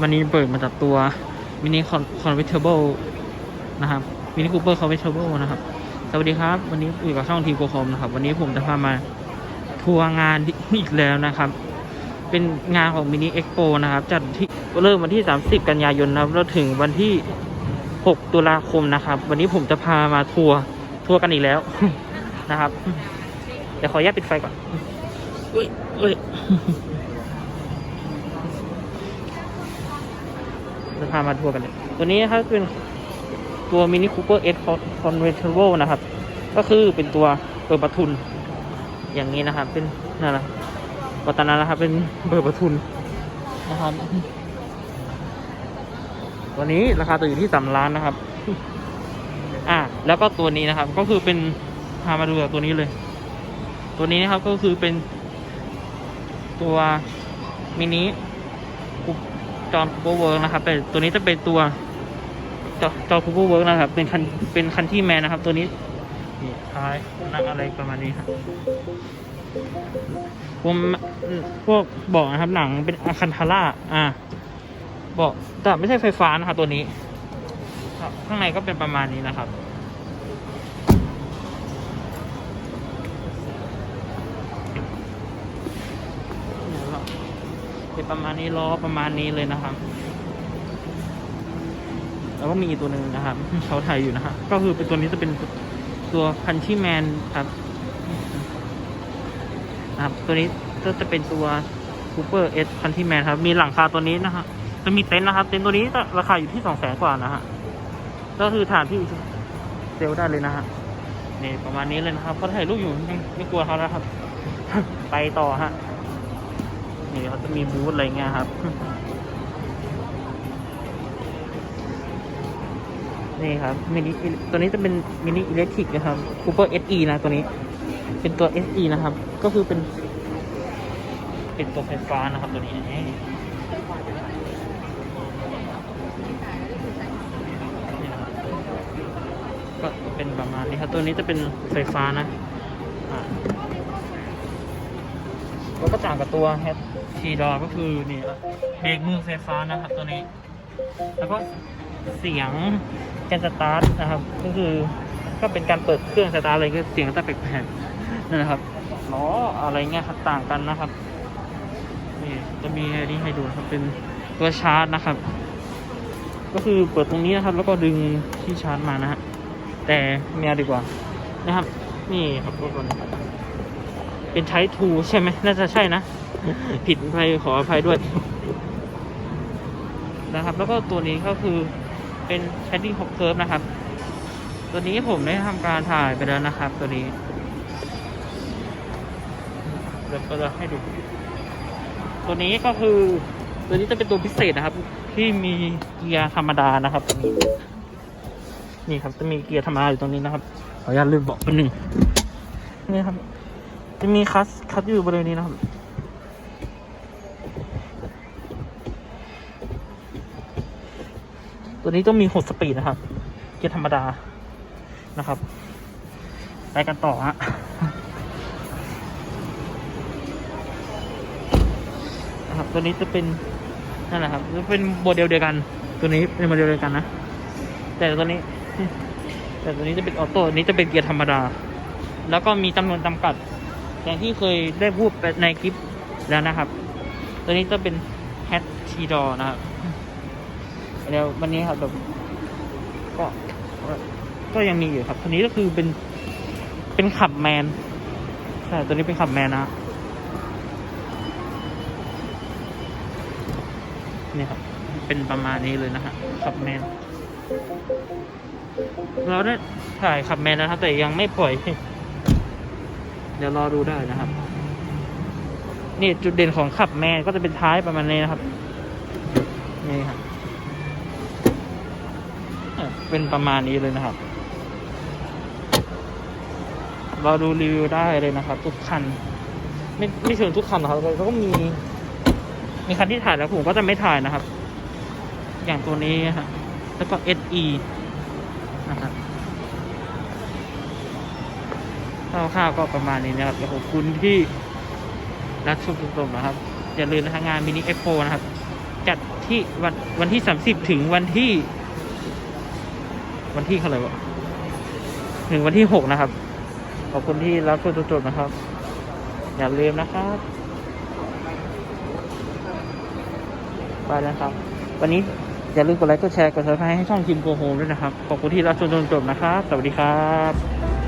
วันนี้เปิดมาจากตัวมินิคอนเว r เ b เบิลนะครับมินิคูเปอร์คอนเว r เ b เบิลนะครับ สวัสดีครับ วันนี้อยู่กับช่องทีโกคอมนะครับ วันนี้ผมจะพามาทัวร์งานอีกแล้วนะครับ เป็นงานของมินิเอ็กโปนะครับจัดที่เริ่มวันที่ 30 กันยายนนะครับแล้วถึงวันที่ 6 ตุลาคมนะครับ วันนี้ผมจะพามาทัวร์ทัวร์กันอีกแล้วนะครับเดี๋ยวขออนุญาตปิดไฟก่อนเอ้ยเอ้ย จะพามาทัวร์กันเลยตัวนี้นะครับเป็นตัวมินิคูเปอร์เอสคอนเวนเทเบิลนะครับ ก็คือเป็นตัวเปิดประทุน อย่างนี้นะครับ เป็นนั่นแหละปัตตานานะครับ เป็นเบอร์ประทุนนะครับตัวนี้ราคาตัวอยู่ที่สามล้านนะครับ อ่า แล้วก็ตัวนี้นะครับ ก็คือเป็นพามาดูตัวนี้เลย ตัวนี้นะครับก็คือเป็นตัวมินิ จอห์นคูเปอร์เวิร์กนะครับแต่ตัวนี้จะเป็นตัวจอจอคูเปอร์เวิร์กนะครับ เป็นคันเป็นคันที่แมนนะครับ ตัวนี้นี่ท้ายนักอะไรประมาณนี้ครับผมพวกเบอกนะครับหนังเป็นอาคันทาร่าอ่าเบอกแต่ไม่ใช่ไฟฟ้านะครับตัวนี้ ครับ ข้างในก็เป็นประมาณนี้นะครับ เป็นประมาณนี้ล้อประมาณนี้เลยนะครับ แล้วก็มีอีกตัวหนึ่งนะครับเขาถ่ายอยู่นะฮะก็คือเป็นตัวนี้จะเป็นตัวพันชี่แมนครับนะครับตัวนี้ก็จะเป็นตัวคูเปอร์เอสพันชี่แมนครับ มีหลังคาตัวนี้นะฮะจะมีเต็นท์นะครับ เต็นท์ตัวนี้ราคาอยู่ที่สองแสนกว่านะฮะ ก็คือฐานที่เซลได้เลยนะฮะ นี่ประมาณนี้เลยนะครับเขาถ่ายรูปอยู่ไม่กลัวเขาแล้วครับ ไปต่อฮะ นี่เขาจะมีบูธอะไรเงี้ยครับ นี่ครับมินิตัวนี้จะเป็นมินิอิเล็กทริกนะครับคูเปอร์เอสนะตัวนี้ เป็นตัว SE นะครับ ก็คือเป็น เป็นตัวไฟฟ้านะครับตัวนี้ก็เป็นประมาณนี้ครับ ตัวนี้จะเป็นไฟฟ้านะอ่า แล้วก็ต่างกับตัว h ฮดทีดอก็คือนี่เบรกมือไฟฟ้านะครับตัวนี้ แล้วก็เสียงการสตาร์ทนะครับ ก็คือก็เป็นการเปิดเครื่องสตาร์ทอะไรก็เสียงจะแปลกๆนั่นนะครับล้ออะไรเงี้ยครับต่างกันนะครับนี่จะมีอันนี้ให้ดูนะครับเป็นตัวชาร์จนะครับ ก็คือเปิดตรงนี้นะครับ แล้วก็ดึงที่ชาร์จมานะฮะแต่เมียดีกว่านะครับ นี่ครับตัวนี้ เป็นใช้ทูใช่ไหมน่าจะใช่นะ ผิดไปขออภัยด้วย นะครับ แล้วก็ตัวนี้ก็คือเป็น Shading Hop Curve นะครับ ตัวนี้ผมได้ทำการถ่ายไปแล้วนะครับ ตัวนี้เดี๋ยวก็จะให้ดู ตัวนี้ก็คือตัวนี้จะเป็นตัวพิเศษนะครับ ที่มีเกียร์ธรรมดานะครับตัวนี้นี่ครับจะมีเกียร์ธรรมดาอยู่ตรงนี้นะครับขออนุญาตลืมบอกไปหนึ่งนี่ครับ จะมีคัสคัสอยู่บริเวณนี้นะครับ ตัวนี้ต้องมีหกสปีดนะครับ เกียร์ธรรมดานะครับ ไปกันต่อฮะนะครับ ตัวนี้จะเป็นนั่นแหละครับจะเป็นโมเดลเดียวกัน ตัวนี้เป็นโมเดลเดียวกันนะ แต่ตัวนี้ แต่ตัวนี้จะเป็นออโต้อันนี้จะเป็นเกียร์ธรรมดา แล้วก็มีจำนวนจำกัด อย่างที่เคยได้พูดไปในคลิปแล้วนะครับ ตัวนี้จะเป็นแฮ t ทีดอนะครับแล้ววันนี้ครับแบบก็ก็ยังมีอยู่ครับตัวนี้ก็คือเป็นเป็นขับแมนใช่ตัวนี้เป็นขับแมนนะนี่ครับ เป็นประมาณนี้เลยนะฮะขับแมนเราได้ถ่ายขับแมนนะครับแต่ยังไม่ปล่อย ดี๋ยวรอดูได้นะครับ นี่จุดเด่นของขับแมนก็จะเป็นท้ายประมาณนี้นะครับ นี่ครับเป็นประมาณนี้เลยนะครับเราดูรีวิวได้เลยนะครับ ทุกคัน ไม่ไม่เชิงทุกคันหรอกครับก็มี มีคันที่ถ่ายแล้วผมก็จะไม่ถ่ายนะครับ อย่างตัวนี้ฮะแล้วก็ SE นะครับ คร่าวๆก็ประมาณนี้นะครับขอบคุณที่รับชมชมนะครับ อย่าลืมนะงานมินิเอ็กโปนะครับ จัดที่วันวันที่สามสิบถึงวันที่ วันที่เท่าไหร่วะถึงวันที่หกนะครับ ขอบคุณที่รับชมจนๆนะครับ อย่าลืมนะครับไปแล้วครับ วันนี้อย่าลืมกดไลค์กดแชร์กดซับสไครต์ให้ช่องทีมโกโฮมด้วยนะครับ ขอบคุณที่รับชมจนจบนะครับ สวัสดีครับ